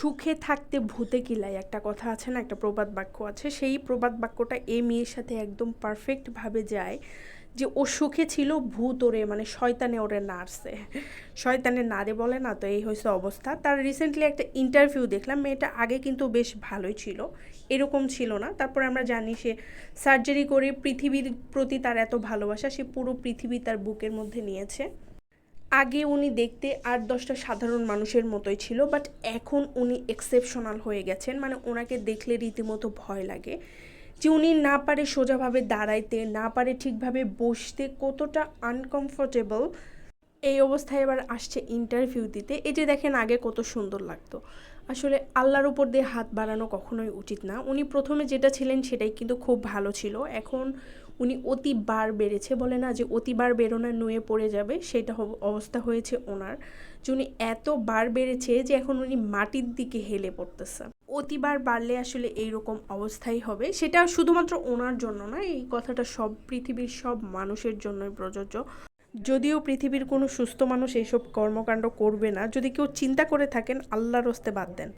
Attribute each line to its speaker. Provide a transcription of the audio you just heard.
Speaker 1: সুখে থাকতে ভূতে কিলাই একটা কথা আছে না, একটা প্রবাদ বাক্য আছে, সেই প্রবাদ বাক্যটা এই মেয়ের সাথে একদম পারফেক্টভাবে যায় যে ও সুখে ছিল, ভূত ওরে মানে শয়তানে ওরে নাড়ছে। শয়তানে নারে বলে না, তো এই হয়েছে অবস্থা। তার রিসেন্টলি একটা ইন্টারভিউ দেখলাম, মেয়েটা আগে কিন্তু বেশ ভালোই ছিল, এরকম ছিল না। তারপরে আমরা জানি সে সার্জারি করে পৃথিবীর প্রতি তার এত ভালোবাসা, সে পুরো পৃথিবী তার বুকের মধ্যে নিয়েছে। আগে উনি দেখতে আট দশটা সাধারণ মানুষের মতোই ছিল বাট এখন উনি এক্সেপশনাল হয়ে গেছেন। মানে ওনাকে দেখলে রীতিমতো ভয় লাগে যে উনি না পারে সোজাভাবে দাঁড়াইতে, না পারে ঠিকভাবে বসতে কতটা আনকমফোর্টেবল এই অবস্থায় এবার আসছে ইন্টারভিউ দিতে। এই যে দেখেন আগে কত সুন্দর লাগতো। আসলে আল্লাহর উপর দিয়ে হাত বাড়ানো কখনোই উচিত না। উনি প্রথমে যেটা ছিলেন সেটাই কিন্তু খুব ভালো ছিল। এখন উনি অতিবার বেড়েছে বলে না যে অতিবার বেরোনা নুয়ে পড়ে যাবে, সেটা অবস্থা হয়েছে ওনার। যে উনি এত বার বেড়েছে যে এখন উনি মাটির দিকে হেলে পড়তেছে। অতিবার বাড়লে আসলে এইরকম অবস্থাই হবে। সেটা শুধুমাত্র ওনার জন্য না এই কথাটা সব পৃথিবীর সব মানুষের জন্যই প্রযোজ্য। যদিও পৃথিবীর কোনো সুস্থ মানুষ এইসব কর্মকাণ্ড করবে না, যদি কেউ চিন্তা করে থাকেন, আল্লাহর হস্তে বাদ দেন।